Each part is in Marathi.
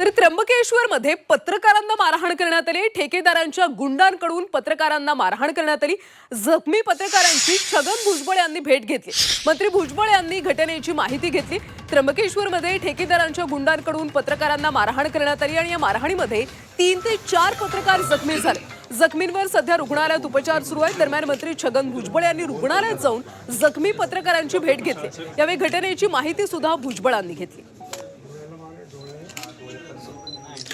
तर त्र्यंबकेश्वर मध्ये पत्रकारांना मारहाण करण्यात आली. ठेकेदारांच्या गुंडांकडून पत्रकारांना मारहाण करण्यात आली. जखमी पत्रकारांची छगन भुजबळ यांनी भेट घेतली. मंत्री भुजबळ यांनी घटनेची माहिती घेतली. त्र्यंबकेश्वर मध्ये ठेकेदारांच्या गुंडांकडून पत्रकारांना मारहाण करण्यात आली आणि या मारहाणीमध्ये तीन ते चार पत्रकार जखमी झाले. जखमींवर सध्या रुग्णालयात उपचार सुरू आहेत. दरम्यान मंत्री छगन भुजबळ यांनी रुग्णालयात जाऊन जखमी पत्रकारांची भेट घेतली. यावेळी घटनेची माहिती सुद्धा भुजबळांनी घेतली.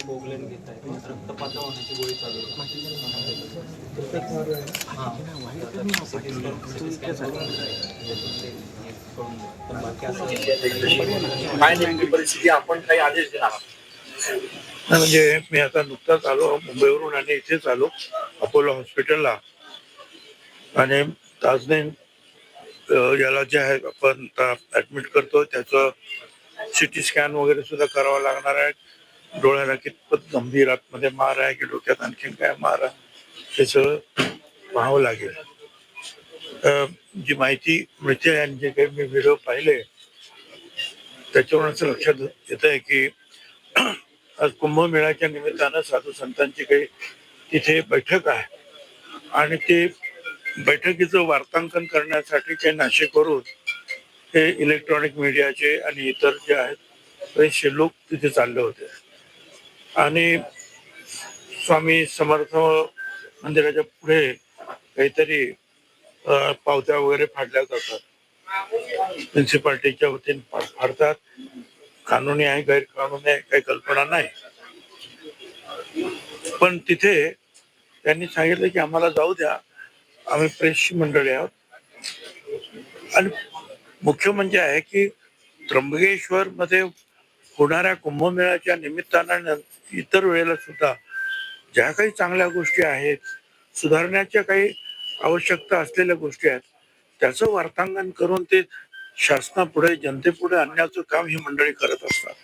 घेत रक्तपात होण्याची गोळी चालू काय नेमकी परिस्थिती? आपण काही आदेश देणार आहात? नाही, म्हणजे मी आता नुकताच आलो मुंबईवरून आणि इथेच आलो अपोलो हॉस्पिटलला. आणि ताजने याला जे आहे आपण ऍडमिट करतो त्याचं सिटी स्कॅन वगैरे सुद्धा करावं लागणार आहे. डोळ्याला कितपत गंभीर आतमध्ये मार आहे की डोक्यात आणखीन काय मार आहे हे सगळं पाहावं लागेल. जी माहिती मिळते आणि जे काही मी व्हिडिओ पाहिले त्याच्यावरून असं लक्षात येत आहे की आज कुंभमेळ्याच्या निमित्तानं साधू संतांची काही तिथे बैठक आहे. आणि ते बैठकीचं वार्तांकन करण्यासाठी ते नाशिकवरून हे इलेक्ट्रॉनिक मीडियाचे आणि इतर जे आहेत बरेचसे लोक तिथे चालले होते. आणि स्वामी समर्थ मंदिराच्या पुढे काहीतरी पावत्या वगैरे फाडल्या जातात. म्युन्सिपाल्टीच्या वतीने फाडतात. कानूनी आहे गैरकानूनी आहे काही कल्पना नाही. पण तिथे त्यांनी सांगितलं की आम्हाला जाऊ द्या. आम्ही प्रेसची मंडळी आहोत. आणि मुख्य म्हणजे आहे की त्र्यंबकेश्वर मध्ये होणाऱ्या कुंभमेळ्याच्या निमित्तानं इतर वेळेला सुद्धा ज्या काही चांगल्या गोष्टी आहेत सुधारण्याच्या काही आवश्यकता असलेल्या गोष्टी आहेत त्याचं वार्तांकन करून ते शासनापुढे जनतेपुढे आणण्याचं काम ही मंडळी करत असतात.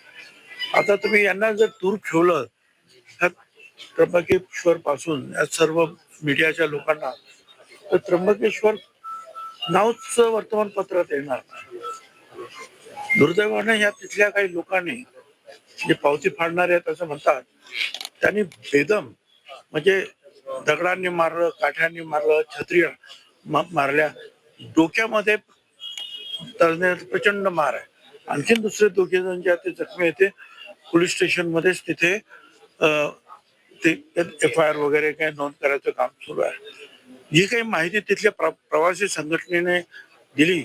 आता तुम्ही यांना जर दूर ठेवलं ह्या त्र्यंबकेश्वर पासून या सर्व मीडियाच्या लोकांना तर त्र्यंबकेश्वर नावच वर्तमानपत्रात येणार दुर्दैवाने या तिथल्या काही लोकांनी जे पावती फाडणारे आहेत असं म्हणतात त्यांनी बेदम म्हणजे दगडांनी मारलं काठ्यांनी मारलं छत्री मारल्या. डोक्यामध्ये तळण्यात प्रचंड मार आहे. आणखीन दुसरे दोघे जण जे आहेत ते जखमी आहेत ते पोलीस स्टेशन मध्येच तिथे ते एफ आय आर वगैरे काही नोंद करायचं काम सुरू आहे. जी काही माहिती तिथल्या प्र- प्रवासी संघटनेने दिली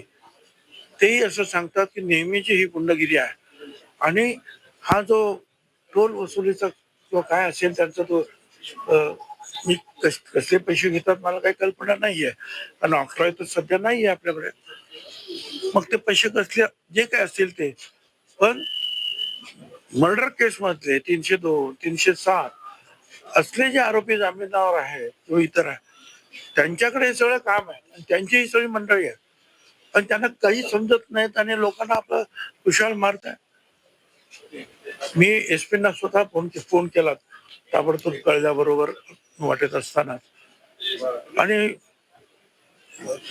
तेही असं सांगतात की नेहमीची ही गुंडगिरी आहे. आणि हा जो टोल वसुलीचा किंवा काय असेल त्यांचा तो मी कस- कसले पैसे घेतात मला काही कल्पना नाही आहे कारण ऑक्ट्रॉय तर सध्या नाही आहे आपल्याकडे. मग ते पैसे कसले जे काय असतील ते. पण मर्डर केस मधले तीनशे दोन तीनशे सात असले जे आरोपी जामीनावर आहेत किंवा इतर आहे त्यांच्याकडे हे सगळं काम आहे. आणि त्यांची ही सगळी मंडळी आहे. पण त्यांना काही समजत नाहीत आणि लोकांना आपलं कुशाल मारत आहे मी एस पीना स्वतः फोन फोन केला. ताबडतोब कळल्याबरोबर वाटत असताना. आणि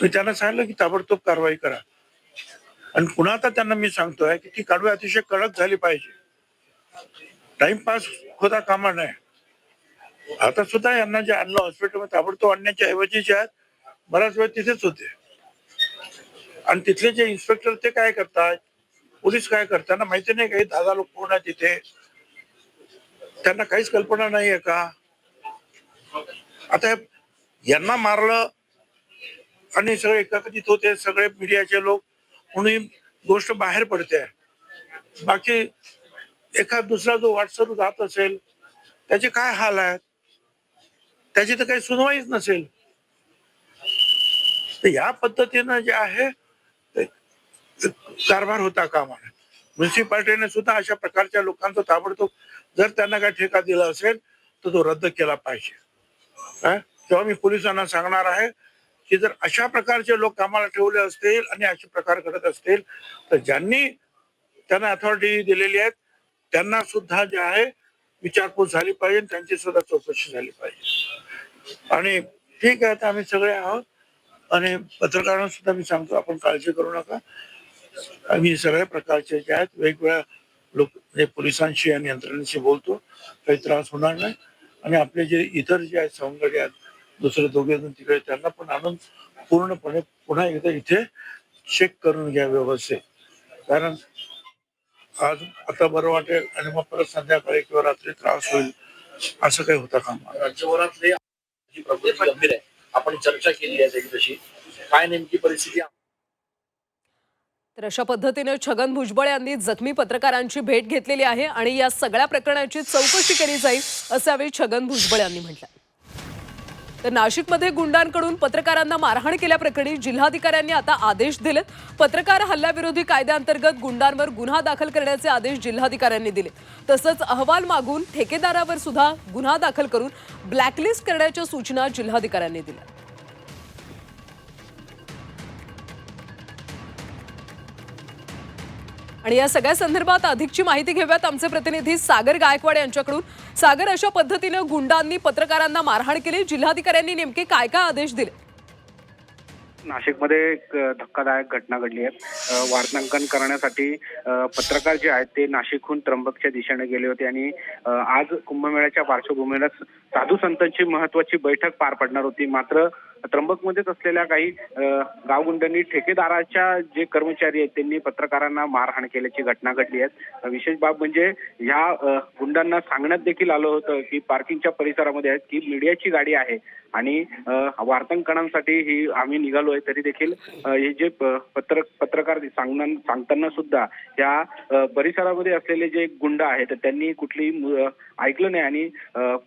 मी त्यांना सांगितलं की ताबडतोब कारवाई करा. आणि पुन्हा आता त्यांना मी सांगतोय की ती कारवाई अतिशय कडक झाली पाहिजे. टाइमपास होता कामा नाही आता सुद्धा यांना जे आणलं हॉस्पिटलमध्ये ताबडतोब आणण्याच्या ऐवजी जे आहेत बराच वेळ तिथेच होते. आणि तिथले जे इन्स्पेक्टर ते काय करतात? पोलीस काय करताना माहिती नाही काही दहा लोक कोण आहे तिथे? त्यांना काहीच कल्पना नाहीये का? आता यांना मारलं आणि सगळे एकत्रित होते सगळे मीडियाचे लोक म्हणून गोष्ट बाहेर पडते. बाकी एखाद दुसरा जो व्हॉट्सअप जात असेल त्याचे काय हाल आहेत? त्याची तर काही सुनवाईच नसेल. तर या पद्धतीनं जे आहे कारभार होता कामा म्युन्सिपाल्टीने सुद्धा अशा प्रकारच्या लोकांचा ताबडतोब जर त्यांना काय ठेका दिला असेल तर तो रद्द केला पाहिजे. तेव्हा मी पोलिसांना सांगणार आहे की जर अशा प्रकारचे लोक कामाला ठेवले असतील आणि असे प्रकार घडत असतील तर ज्यांनी त्यांना अथॉरिटी दिलेली आहेत त्यांना सुद्धा जे आहे विचारपूस झाली पाहिजे त्यांची सुद्धा चौकशी झाली पाहिजे. आणि ठीक आहे तर आम्ही सगळे आहोत. आणि पत्रकारांना सुद्धा मी सांगतो आपण काळजी करू नका. आम्ही सगळ्या प्रकारचे जे आहेत वेगवेगळ्या लोक म्हणजे पोलिसांशी आणि यंत्रणेशी बोलतो. काही त्रास होणार नाही. आणि आपले जे इतर जे आहेत सवंगडी आहेत दुसरे दोघे जण तिकडे त्यांना पण आणून पूर्णपणे पुन्हा एकदा इथे चेक करून घ्या व्यवस्थित. कारण आज आता बरं वाटेल आणि मग परत संध्याकाळी किंवा रात्री त्रास होईल असं काही होता कामा राज्यभरातले गंभीर आहे आपण चर्चा केली आहे त्याची तशी काय नेमकी परिस्थिती तर अशा पद्धतीने छगन भुजबळ यांनी जखमी पत्रकारांची भेट घेतलेली आहे आणि या सगळ्या प्रकरणाची चौकशी केली जाईल असं यावेळी छगन भुजबळ यांनी म्हटलं. तर नाशिकमध्ये गुंडांकडून पत्रकारांना मारहाण केल्याप्रकरणी जिल्हाधिकाऱ्यांनी आता आदेश दिलेत. पत्रकार हल्ल्याविरोधी कायद्याअंतर्गत गुंडांवर गुन्हा दाखल करण्याचे आदेश जिल्हाधिकाऱ्यांनी दिले. तसंच अहवाल मागून ठेकेदारावर सुद्धा गुन्हा दाखल करून ब्लॅकलिस्ट करण्याच्या सूचना जिल्हाधिकाऱ्यांनी दिल्या. आणि या सगळ्या संदर्भात अधिकची माहिती घेऊयात आमचे प्रतिनिधी सागर गायकवाड यांच्याकडून. सागर अशा पद्धतीनं गुंडांनी पत्रकारांना मारहाण केली. जिल्हाधिकाऱ्यांनी नेमके काय काय आदेश दिले? नाशिकमध्ये एक धक्कादायक घटना घडली आहे. वार्तांकन करण्यासाठी पत्रकार जे आहेत ते नाशिकहून त्र्यंबकच्या दिशेने गेले होते आणि आज कुंभमेळ्याच्या पार्श्वभूमीला साधू संतांची महत्वाची बैठक पार पडणार होती. मात्र त्र्यंबकमध्येच असलेल्या काही गावगुंडांनी ठेकेदाराच्या जे कर्मचारी आहेत त्यांनी पत्रकारांना मारहाण केल्याची घटना घडली आहे. विशेष बाब म्हणजे ह्या गुंडांना सांगण्यात देखील आलं होतं की पार्किंगच्या परिसरामध्ये आहेत की मीडियाची गाडी आहे आणि वार्तांकनांसाठी ही आम्ही निघालो आहे तरी देखील हे जे प- पत्र पत्रकार सांगताना सुद्धा या परिसरामध्ये असलेले जे गुंड आहेत त्यांनी कुठली ऐकलं नाही आणि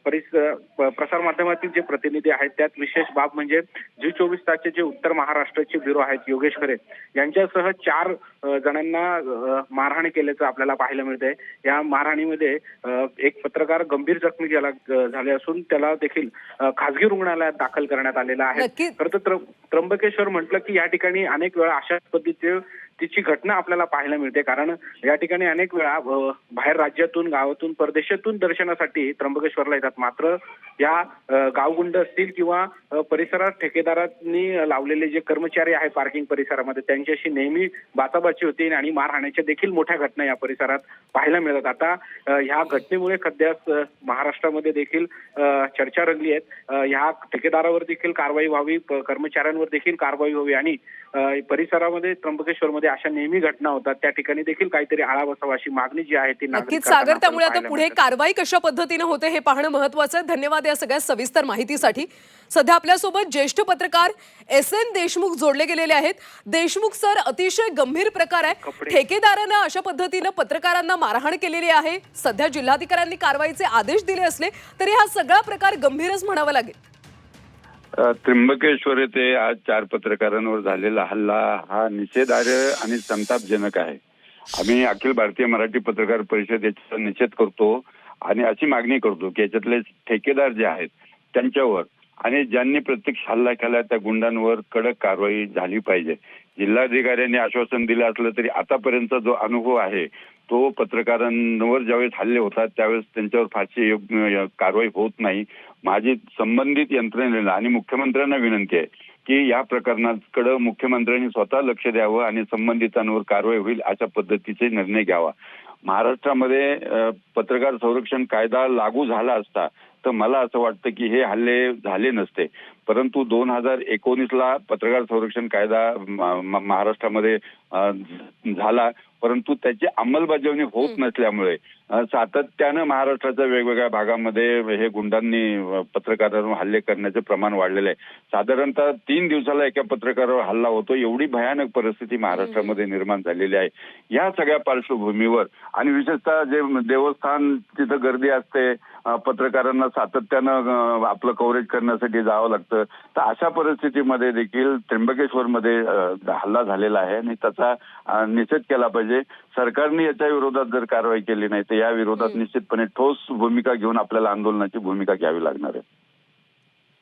परिसर परिस प्रसारमाध्यमातील जे प्रतिनिधी आहेत त्यात विशेष बाब म्हणजे जी चोवीस तासचे जे उत्तर महाराष्ट्राचे ब्युरो आहेत योगेश खरे यांच्यासह चार जणांना मारहाण केल्याचं आपल्याला पाहायला मिळतंय या मारहाणीमध्ये एक पत्रकार गंभीर जखमी झाला झाले असून त्याला देखील खासगी रुग्णालयात दाखल करण्यात आलेला आहे. खरं तर त्र्य- त्र्यंबकेश्वर म्हटलं की या ठिकाणी अनेक वेळा अशा पद्धतीचे तिची घटना आपल्याला पाहायला मिळते. कारण या ठिकाणी अनेक वेळा बाहेर राज्यातून गावातून परदेशातून दर्शनासाठी त्र्यंबकेश्वरला येतात. मात्र या गावगुंड असतील किंवा परिसरात ठेकेदारांनी लावलेले जे कर्मचारी आहे पार्किंग परिसरामध्ये त्यांच्याशी नेहमी बाचाबाची होती आणि मारहाण्याच्या देखील मोठ्या घटना या परिसरात पाहायला मिळतात. आता ह्या घटनेमुळे सध्या महाराष्ट्रामध्ये देखील चर्चा रंगली आहेत ह्या ठेकेदारावर देखील कारवाई व्हावी कर्मचाऱ्यांवर देखील कारवाई व्हावी आणि परिसरामध्ये त्र्यंबकेश्वरमध्ये अशा नेहमी घटना होतात. त्या ठिकाणी देखील काहीतरी आळा बसावा अशी मागणी जी आहे ती नक्कीच सागर त्यामुळे आता पुढे कारवाई कशा पद्धतीनं होते हे पाहणं महत्वाचं. आहे धन्यवाद या सगळ्या सविस्तर माहितीसाठी. सध्या आपल्यासोबत ज्येष्ठ पत्रकार एस एन देशमुख जोडले गेलेले आहेत. देशमुख सर अतिशय गंभीर प्रकार आहे. ठेकेदारानं अशा पद्धतीनं पत्रकारांना मारहाण केलेली आहे. सध्या जिल्हाधिकाऱ्यांनी कारवाईचे आदेश दिले असले तरी हा सगळा प्रकार गंभीरच म्हणावा लागेल. त्र्यंबकेश्वर येथे आज चार पत्रकारांवर झालेला हल्ला हा निषेधार्ह आणि संतापजनक आहे. आम्ही अखिल भारतीय मराठी पत्रकार परिषद याचा निषेध करतो आणि अशी मागणी करतो की याच्यातले ठेकेदार जे आहेत त्यांच्यावर आणि ज्यांनी प्रत्यक्ष हल्ला केला त्या गुंडांवर कडक कारवाई झाली पाहिजे. जिल्हाधिकाऱ्यांनी आश्वासन दिलं असलं तरी आतापर्यंतचा जो अनुभव आहे तो पत्रकारांवर ज्यावेळेस हल्ले होतात त्यावेळेस त्यांच्यावर फारशी कारवाई होत नाही. माझी संबंधित यंत्रणेला आणि मुख्यमंत्र्यांना विनंती आहे की या प्रकरणाकडे मुख्यमंत्र्यांनी स्वतः लक्ष द्यावं आणि संबंधितांवर कारवाई होईल अशा पद्धतीचे निर्णय घ्यावा. महाराष्ट्रामध्ये पत्रकार संरक्षण कायदा लागू झाला असता तर मला असं वाटतं की हे हल्ले झाले नसते. परंतु दोन हजार एकोणीसला पत्रकार संरक्षण कायदा महाराष्ट्रामध्ये झाला. परंतु त्याची अंमलबजावणी होत नसल्यामुळे सातत्यानं महाराष्ट्राच्या वेगवेगळ्या भागामध्ये हे गुंडांनी पत्रकारांवर हल्ले करण्याचे प्रमाण वाढलेलं आहे. साधारणतः तीन दिवसाला एका पत्रकारावर हल्ला होतो. एवढी भयानक परिस्थिती महाराष्ट्रामध्ये निर्माण झालेली आहे. या सगळ्या पार्श्वभूमीवर आणि विशेषतः जे देवस्थान तिथं गर्दी असते पत्रकारांना सातत्यानं आपलं कव्हरेज करण्यासाठी जावं लागतं. तर अशा परिस्थितीमध्ये देखील त्र्यंबकेश्वरमध्ये हल्ला झालेला आहे आणि त्याचा निषेध केला पाहिजे. सरकारने याच्या विरोधात जर कारवाई केली नाही तर या विरोधात निश्चितपणे ठोस भूमिका घेऊन आपल्याला आंदोलनाची भूमिका घ्यावी लागणार आहे.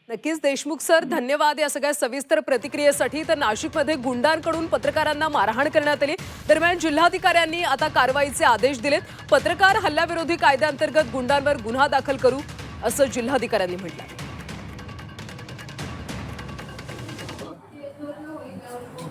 नक्कीच देशमुख सर धन्यवाद या सगळ्या सविस्तर प्रतिक्रियेसाठी. तर नाशिकमध्ये गुंडांकडून पत्रकारांना मारहाण करण्यात आली. दरम्यान जिल्हाधिकाऱ्यांनी आता कारवाईचे आदेश दिलेत. पत्रकार हल्ल्याविरोधी कायद्याअंतर्गत गुंडांवर गुन्हा दाखल करू असं जिल्हाधिकाऱ्यांनी म्हटलं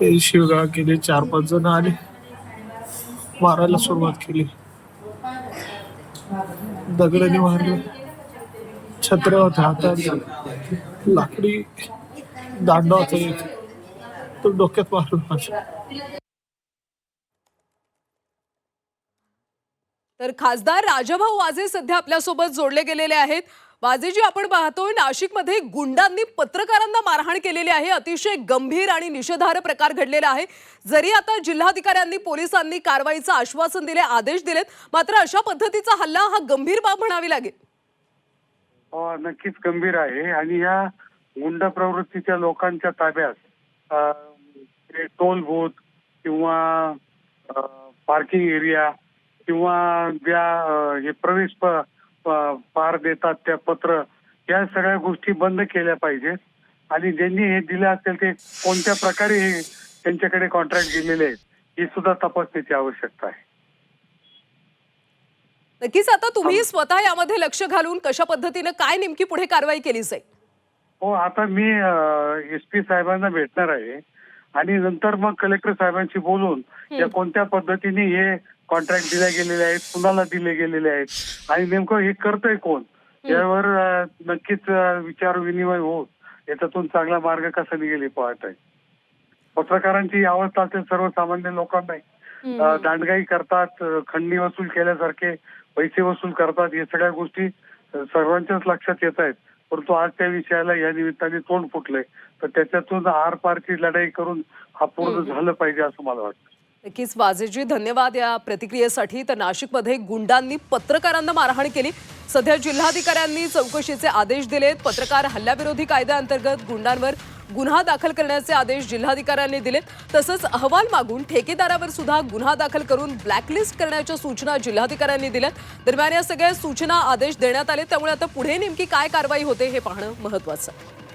ते शिवगाळ चार पाच जण आले. मारायला सुरुवात केली. दगडाने मारले. छत्र होत्या हातात लाकडी दांडा होता एक. तो डोक्यात मारला. माझ्या तर खासदार राजाभाऊ वाजे सध्या आपल्यासोबत जोडले गेलेले आहेत. वाजेजी आपण पाहतोय नाशिकमध्ये गुंडांनी पत्रकारांना मारहाण केलेली आहे. अतिशय गंभीर आणि निषेधार्ह प्रकार घडलेला आहे. जरी आता जिल्हाधिकाऱ्यांनी पोलिसांनी कारवाईचं आश्वासन दिले आदेश दिलेत मात्र अशा पद्धतीचा हल्ला हा गंभीर बाब म्हणावी लागेल. हो, नक्कीच गंभीर आहे. आणि या गुंड प्रवृत्तीच्या लोकांच्या ताब्यात टोल बूथ किंवा पार्किंग एरिया किंवा ज्या हे प्रवेश पार देतात त्या पत्र या सगळ्या गोष्टी बंद केल्या पाहिजेत. आणि ज्यांनी हे दिले असेल ते कोणत्या प्रकारे हे त्यांच्याकडे कॉन्ट्रॅक्ट दिलेले आहेत ही सुद्धा तपासण्याची आवश्यकता आहे. नक्कीच आता तुम्ही स्वतः यामध्ये लक्ष घालून कशा पद्धतीनं काय नेमकी पुढे कारवाई केली जाईल? हो आता मी एस पी साहेबांना भेटणार आहे. आणि नंतर मग कलेक्टर साहेबांशी बोलून या कोणत्या पद्धतीने हे कॉन्ट्रॅक्ट दिले गेलेले आहेत कुणाला दिले गेलेले आहेत? आणि नेमकं हे करतंय कोण? यावर नक्कीच विचार विनिमय होऊन याच्यातून चांगला मार्ग कसा निघेल हे पाहत आहे पत्रकारांची अवस्था असेल सर्वसामान्य लोकांनाही. अ, दांडगाई करतात खंडणी वसूल केल्यासारखे पैसे वसूल करतात या सगळ्या गोष्टी सर्वांच्याच लक्षात येत आहेत. परंतु आज त्या विषयाला या निमित्ताने तोंड फुटलंय. तर त्याच्यातून आर पारची लढाई करून हा पूर्ण झालं पाहिजे असं मला वाटतं. नक्कीच वाजेजी धन्यवाद या प्रतिक्रियेसाठी. तर नाशिकमध्ये गुंडांनी पत्रकारांना मारहाण केली. सध्या जिल्हाधिकाऱ्यांनी चौकशीचे आदेश दिलेत. पत्रकार हल्ल्याविरोधी कायद्याअंतर्गत गुंडांवर गुन्हा दाखल करण्याचे आदेश जिल्हाधिकाऱ्यांनी दिलेत. तसंच अहवाल मागून ठेकेदारावर सुद्धा गुन्हा दाखल करून ब्लॅकलिस्ट करण्याच्या सूचना जिल्हाधिकाऱ्यांनी दिल्यात. दरम्यान या सगळ्या सूचना आदेश देण्यात आले. त्यामुळे आता पुढे नेमकी काय कारवाई होते हे पाहणं महत्वाचं आहे